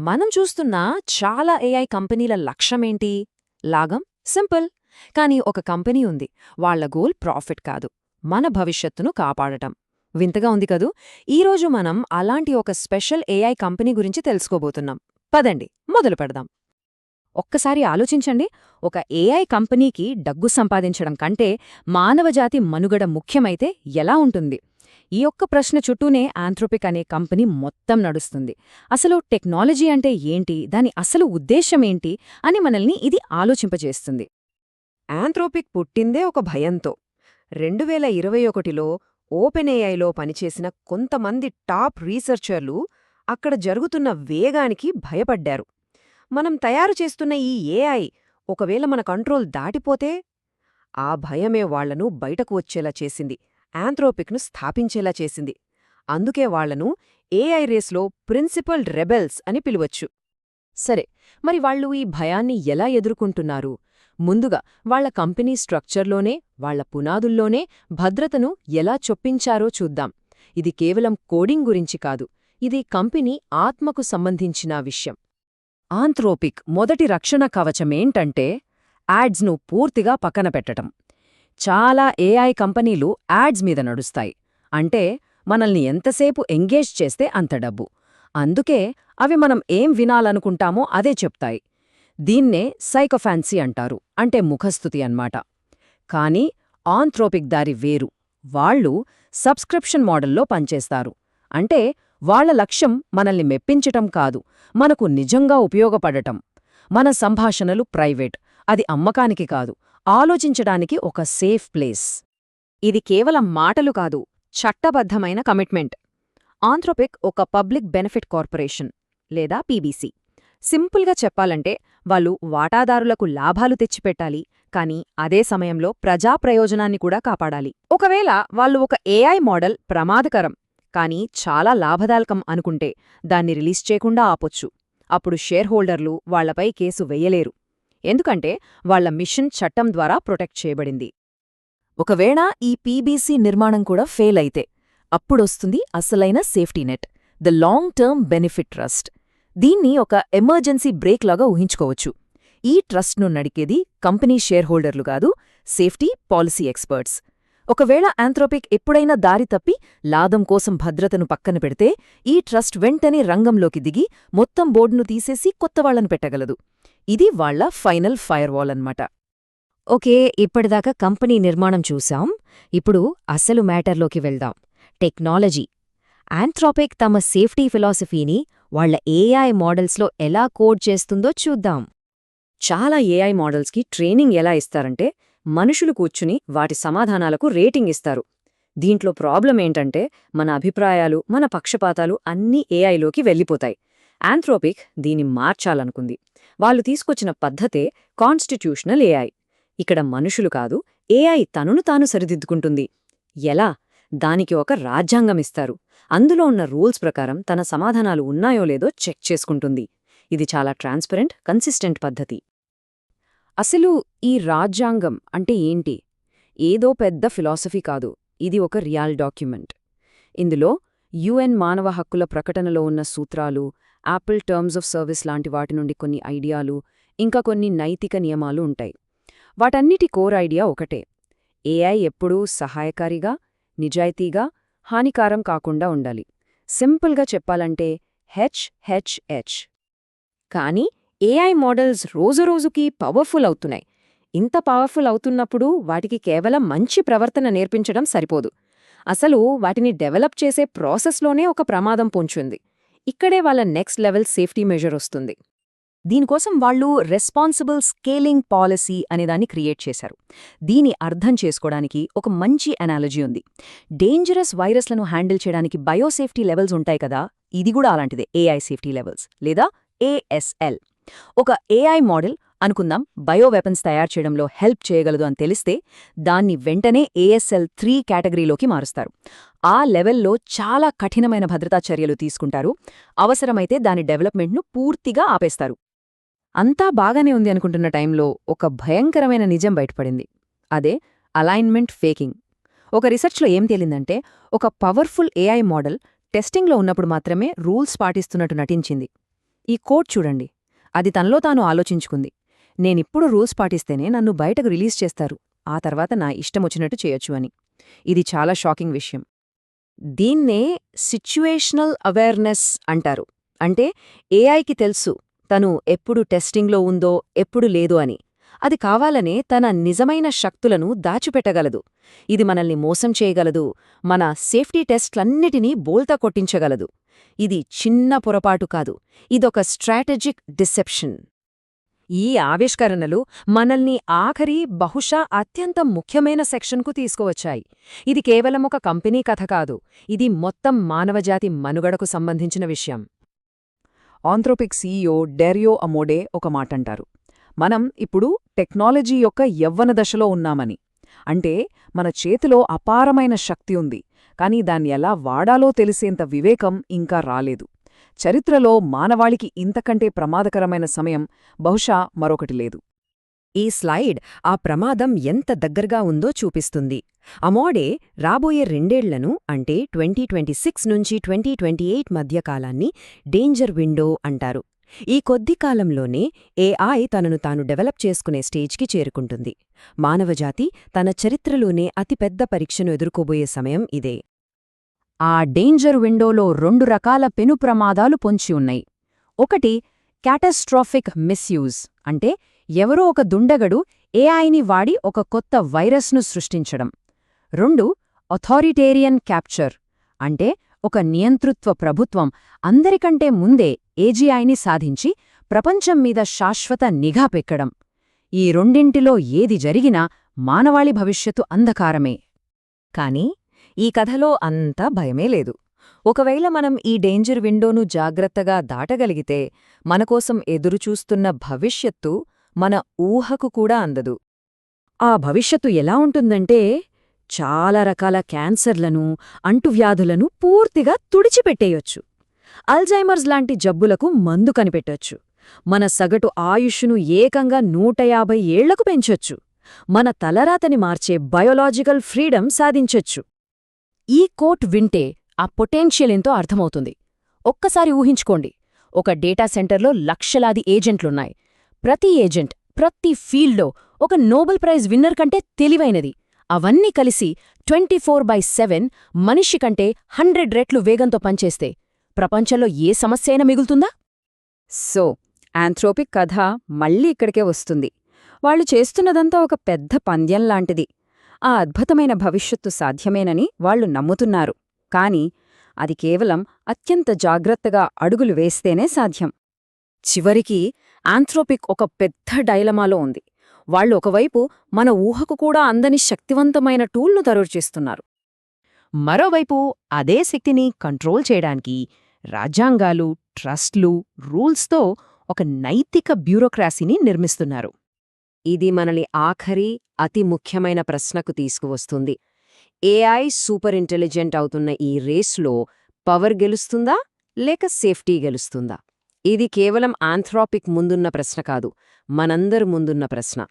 మనం చూస్తున్న చాలా ఏఐ కంపెనీల లక్ష్యమేంటి? లాగం? సింపుల్. కానీ ఒక కంపెనీ ఉంది. వాళ్ళ గోల్ ప్రాఫిట్ కాదు. మన భవిష్యత్తును కాపాడటం. వింతగా ఉంది కదూ? ఈరోజు మనం అలాంటి ఒక స్పెషల్ ఏఐ కంపెనీ గురించి తెలుసుకోబోతున్నాం. పదండి మొదలు పెడదాం. ఒక్కసారి ఆలోచించండి. ఒక ఏఐ కంపెనీకి డగ్గు సంపాదించడం కంటే మానవజాతి మనుగడ ముఖ్యమైతే ఎలా ఉంటుంది? ఈ ఒక్క ప్రశ్న చుట్టూనే ఆంథ్రోపిక్ అనే కంపెనీ మొత్తం నడుస్తుంది. అసలు టెక్నాలజీ అంటే ఏంటి? దాని అసలు ఉద్దేశమేంటి అని మనల్ని ఇది ఆలోచింపజేస్తుంది. ఆంథ్రోపిక్ పుట్టిందే ఒక భయంతో. రెండు వేల ఇరవై ఒకటిలో ఓపెన్ఏఐలో పనిచేసిన కొంతమంది టాప్ రీసెర్చర్లు అక్కడ జరుగుతున్న వేగానికి భయపడ్డారు. మనం తయారు చేస్తున్న ఈ ఏఐ ఒకవేళ మన కంట్రోల్ దాటిపోతే ఆ భయమే వాళ్ళను బయటకు వచ్చేలా చేసింది. ఆంథ్రోపిక్ను స్థాపించేలా చేసింది. అందుకే వాళ్ళను ఏఐ రేస్లో ప్రిన్సిపల్ రెబెల్స్ అని పిలువచ్చు. సరే మరి వాళ్ళు ఈ భయాన్ని ఎలా ఎదుర్కొంటున్నారు? ముందుగా వాళ్ళ కంపెనీ స్ట్రక్చర్లోనే వాళ్ళ పునాదుల్లోనే భద్రతను ఎలా చొప్పించారో చూద్దాం. ఇది కేవలం కోడింగ్ గురించి కాదు ఇది కంపెనీ ఆత్మకు సంబంధించిన విషయం. ఆంథ్రోపిక్ మొదటి రక్షణ కవచమేంటంటే యాడ్స్ను పూర్తిగా పక్కన పెట్టటం. చాలా ఏఐ కంపెనీలు యాడ్స్ మీద నడుస్తాయి. అంటే మనల్ని ఎంతసేపు ఎంగేజ్ చేస్తే అంత డబ్బు. అందుకే అవి మనం ఏం వినాలనుకుంటామో అదే చెప్తాయి. దీన్నే సైకోఫాన్సీ అంటారు. అంటే ముఖస్థుతి అన్మాట కానీ ఆంథ్రోపిక్ దారి వేరు. వాళ్ళు సబ్స్క్రిప్షన్ మోడల్లో పనిచేస్తారు. అంటే వాళ్ళ లక్ష్యం మనల్ని మెప్పించటం కాదు. మనకు నిజంగా ఉపయోగపడటం. మన సంభాషణలు ప్రైవేట్. అది అమ్మకానికి కాదు. ఆలోచించడానికి ఒక సేఫ్ ప్లేస్. ఇది కేవలం మాటలు కాదు చట్టబద్ధమైన కమిట్మెంట్. ఆంథ్రోపిక్ ఒక పబ్లిక్ బెనిఫిట్ కార్పొరేషన్ లేదా పీబీసీ. సింపుల్గా చెప్పాలంటే వాళ్ళు వాటాదారులకు లాభాలు తెచ్చిపెట్టాలి కానీ అదే సమయంలో ప్రజా ప్రయోజనాన్ని కూడా కాపాడాలి. ఒకవేళ వాళ్ళు ఒక ఏఐ మోడల్ ప్రమాదకరం కానీ చాలా లాభదాయకం అనుకుంటే దాన్ని రిలీజ్ చేయకుండా ఆపొచ్చు. అప్పుడు షేర్ హోల్డర్లు వాళ్ళపై కేసు వెయ్యలేరు ఎందుకంటే వాళ్ళ మిషన్ చట్టం ద్వారా ప్రొటెక్ట్ చేయబడింది. ఒకవేళ ఈ పీబీసీ నిర్మాణం కూడా ఫెయిల్ అయితే అప్పుడొస్తుంది అసలైన safety net the long term benefit trust. దీన్ని ఒక ఎమర్జెన్సీ బ్రేక్ లాగా ఊహించుకోవచ్చు. ఈ ట్రస్ట్ను నడికేది కంపెనీ షేర్ హోల్డర్లు కాదు సేఫ్టీ పాలసీ ఎక్స్పర్ట్స్. ఒకవేళ ఆంథ్రోపిక్ ఎప్పుడైనా దారి తప్పి లాదం కోసం భద్రతను పక్కన పెడితే ఈ ట్రస్ట్ వెంటనే రంగంలోకి దిగి మొత్తం బోర్డును తీసేసి కొత్తవాళ్ళను పెట్టగలదు. ఇది వాళ్ళ ఫైనల్ ఫైర్వాల్ అన్నమాట. ఓకే ఇప్పటిదాకా కంపెనీ నిర్మాణం చూశాం ఇప్పుడు అసలు మ్యాటర్లోకి వెళ్దాం. టెక్నాలజీ. ఆంథ్రోపిక్ తమ సేఫ్టీ ఫిలాసఫీని వాళ్ళ ఏఐ మోడల్స్లో ఎలా కోడ్ చేస్తుందో చూద్దాం. చాలా ఏఐ మోడల్స్కి ట్రైనింగ్ ఎలా ఇస్తారంటే మనుషులు కూర్చుని వాటి సమాధానాలకు రేటింగ్ ఇస్తారు. దీంట్లో ప్రాబ్లం ఏంటంటే మన అభిప్రాయాలు మన పక్షపాతాలు అన్నీ ఏఐలోకి వెళ్ళిపోతాయి. ఆంథ్రోపిక్ దీన్ని మార్చాలనుకుంది. వాళ్ళు తీసుకొచ్చిన పద్ధతే కాన్స్టిట్యూషనల్ ఏఐ. ఇక్కడ మనుషులు కాదు ఏఐ తనును తాను సరిదిద్దుకుంటుంది. ఎలా? దానికి ఒక రాజ్యాంగమిస్తారు. అందులో ఉన్న రూల్స్ ప్రకారం తన సమాధానాలు ఉన్నాయో లేదో చెక్ చేసుకుంటుంది. ఇది చాలా ట్రాన్స్పరెంట్ కన్సిస్టెంట్ పద్ధతి. అసలు ఈ రాజ్యాంగం అంటే ఏంటి? ఏదో పెద్ద ఫిలాసఫీ కాదు. ఇది ఒక రియాల్ డాక్యుమెంట్. ఇందులో యుఎన్ మానవ హక్కుల ప్రకటనలో ఉన్న సూత్రాలు యాపిల్ టర్మ్స్ ఆఫ్ సర్వీస్ లాంటి వాటి నుండి కొన్ని ఐడియాలు ఇంకా కొన్ని నైతిక నియమాలు ఉంటాయి. వాటన్నిటి కోర్ ఐడియా ఒకటే. ఏఐ ఎప్పుడూ సహాయకారిగా నిజాయితీగా హానికారం కాకుండా ఉండాలి. సింపుల్గా చెప్పాలంటే హెచ్ హెచ్ హెచ్ కానీ ఏఐ మోడల్స్ రోజురోజుకీ పవర్ఫుల్ అవుతున్నాయి. ఇంత పవర్ఫుల్ అవుతున్నప్పుడు వాటికి కేవలం మంచి ప్రవర్తన నేర్పించడం సరిపోదు. అసలు వాటిని డెవలప్ చేసే ప్రాసెస్లోనే ఒక ప్రమాదం పొంచుంది. ఇక్కడే వాళ్ళ నెక్స్ట్ లెవెల్ సేఫ్టీ మెజర్ వస్తుంది. దీనికోసం వాళ్ళు రెస్పాన్సిబుల్ స్కేలింగ్ పాలసీ అనేదాన్ని క్రియేట్ చేశారు. దీని అర్థం చేసుకోవడానికి ఒక మంచి అనాలజీ ఉంది. డేంజరస్ వైరస్లను హ్యాండిల్ చేయడానికి బయోసేఫ్టీ లెవెల్స్ ఉంటాయి కదా ఇది కూడా అలాంటిదే ఏఐ సేఫ్టీ లెవెల్స్ లేదా ఏఎస్ఎల్ ఒక ఏఐ మోడల్ అనుకుందాం బయోవెపన్స్ తయారు చేయడంలో హెల్ప్ చేయగలదు అని తెలిస్తే దాన్ని వెంటనే ఏఎస్ఎల్ త్రీ కేటగిరీలోకి మారుస్తారు. ఆ లెవెల్లో చాలా కఠినమైన భద్రతా చర్యలు తీసుకుంటారు. అవసరమైతే దాని డెవలప్మెంట్ను పూర్తిగా ఆపేస్తారు. అంతా బాగానే ఉంది అనుకుంటున్న టైంలో ఒక భయంకరమైన నిజం బయటపడింది. అదే అలైన్మెంట్ ఫేకింగ్. ఒక రీసెర్చ్లో ఏం తేలిందంటే ఒక పవర్ఫుల్ ఏఐ మోడల్ టెస్టింగ్లో ఉన్నప్పుడు మాత్రమే రూల్స్ పాటిస్తున్నట్టు నటించింది. ఈ కోడ్ చూడండి. అది తనలో తాను ఆలోచించుకుంది. నేనిప్పుడు రూల్స్ పాటిస్తేనే నన్ను బయటకు రిలీజ్ చేస్తారు. ఆ తర్వాత నా ఇష్టమొచ్చినట్టు చేయొచ్చు అని. ఇది చాలా షాకింగ్ విషయం. దీన్నే సిచ్యువేషనల్ అవేర్నెస్ అంటారు. అంటే ఏఐకి తెలుసు తను ఎప్పుడు టెస్టింగ్లో ఉందో ఎప్పుడు లేదు అని. అది కావాలనే తన నిజమైన శక్తులను దాచిపెట్టగలదు. ఇది మనల్ని మోసం చేయగలదు మన సేఫ్టీ టెస్ట్లన్నిటినీ బోల్తా కొట్టించగలదు. ఇది చిన్న పొరపాటు కాదు ఇదొక స్ట్రాటజిక్ డిసెప్షన్. ఈ ఆవిష్కరణలు మనల్ని ఆఖరి బహుశా అత్యంత ముఖ్యమైన సెక్షన్కు తీసుకువచ్చాయి. ఇది కేవలం ఒక కంపెనీ కథ కాదు ఇది మొత్తం మానవజాతి మనుగడకు సంబంధించిన విషయం. ఆంథ్రోపిక్ సీఈఓ డెరియో అమోడే ఒక మాటంటారు. మనం ఇప్పుడు టెక్నాలజీ యొక్క యవ్వన దశలో ఉన్నామని. అంటే మన చేతిలో అపారమైన శక్తి ఉంది కానీ దాన్ని ఎలా వాడాలో తెలిసేంత వివేకం ఇంకా రాలేదు. చరిత్రలో మానవాళికి ఇంతకంటే ప్రమాదకరమైన సమయం బహుశా మరొకటి లేదు. ఈ స్లైడ్ ఆ ప్రమాదం ఎంత దగ్గరగా ఉందో చూపిస్తుంది. అమోడే రాబోయే రెండేళ్ళను అంటే ట్వంటీ ట్వంటీ సిక్స్ నుంచి ట్వంటీ ట్వంటీ ఎయిట్ మధ్య కాలాన్ని డేంజర్ విండో అంటారు. ఈ కొద్ది కాలంలోనే ఏఐ తనను తాను డెవలప్ చేసుకునే స్టేజ్కి చేరుకుంటుంది. మానవజాతి తన చరిత్రలోనే అతిపెద్ద పరీక్షను ఎదుర్కోబోయే సమయం ఇదే. ఆ డేంజర్ విండోలో రెండు రకాల పెను ప్రమాదాలు పొంచి ఉన్నాయి. ఒకటి క్యాటస్ట్రాఫిక్ మిస్యూజ్ అంటే ఎవరో ఒక దుండగడు ఏఐని వాడి ఒక కొత్త వైరస్ను సృష్టించడం. రెండు అథారిటేరియన్ క్యాప్చర్ అంటే ఒక నియంతృత్వ ప్రభుత్వం అందరికంటే ముందే ఏజీఐని సాధించి ప్రపంచం మీద శాశ్వత నిఘా పెక్కడం ఈ రెండింటిలో ఏది జరిగినా మానవాళి భవిష్యత్తు అంధకారమే. కానీ ఈ కథలో అంతా భయమే లేదు. ఒకవేళ మనం ఈ డేంజర్ విండోను జాగ్రత్తగా దాటగలిగితే మనకోసం ఎదురుచూస్తున్న భవిష్యత్తు మన ఊహకు కూడా అందదు. ఆ భవిష్యత్తు ఎలా ఉంటుందంటే చాలా రకాల క్యాన్సర్లను అంటువ్యాధులను పూర్తిగా తుడిచిపెట్టేయొచ్చు. అల్జైమర్స్ లాంటి జబ్బులకు మందు కనిపెట్టొచ్చు. మన సగటు ఆయుష్ను ఏకంగా నూట యాభై ఏళ్ళకు పెంచొచ్చు. మన తలరాతని మార్చే బయోలాజికల్ ఫ్రీడమ్ సాధించొచ్చు. ఈ కోట్ వింటే ఆ పొటెన్షియల్ ఎంతో అర్థమవుతుంది. ఒక్కసారి ఊహించుకోండి. ఒక డేటా సెంటర్లో లక్షలాది ఏజెంట్లున్నాయి. ప్రతి ఏజెంట్ ప్రతి ఫీల్డ్లో ఒక నోబెల్ ప్రైజ్ విన్నర్ కంటే తెలివైనది. అవన్నీ కలిసి ట్వంటీ ఫోర్ బై సెవెన్ మనిషి కంటే హండ్రెడ్ రెట్లు వేగంతో పనిచేస్తే ప్రపంచంలో ఏ సమస్య అయినా మిగులుతుందా? సో ఆంథ్రోపిక్ కథ మళ్ళీ ఇక్కడికే వస్తుంది. వాళ్ళు చేస్తున్నదంతా ఒక పెద్ద పంద్యంలాంటిది ఆ అద్భుతమైన భవిష్యత్తు సాధ్యమేనని వాళ్ళు నమ్ముతున్నారు. కాని అది కేవలం అత్యంత జాగ్రత్తగా అడుగులు వేస్తేనే సాధ్యం. చివరికి ఆంథ్రోపిక్ ఒక పెద్ద డైలమాలో ఉంది. వాళ్ళు ఒకవైపు మన ఊహకు కూడా అందని శక్తివంతమైన టూల్ను తరుచేస్తున్నారు మరోవైపు అదే శక్తిని కంట్రోల్ చేయడానికి రాజ్యాంగాలు ట్రస్ట్లు రూల్స్తో ఒక నైతిక బ్యూరోక్రాసీని నిర్మిస్తున్నారు. ఇది మనల్ని ఆఖరి అతి ముఖ్యమైన ప్రశ్నకు తీసుకువస్తుంది. ఏఐ సూపర్ ఇంటెలిజెంట్ అవుతున్న ఈ రేస్లో పవర్ గెలుస్తుందా లేక సేఫ్టీ గెలుస్తుందా? ఇది కేవలం ఆంథ్రాపిక్ ముందున్న ప్రశ్న కాదు మనందరి ముందున్న ప్రశ్న.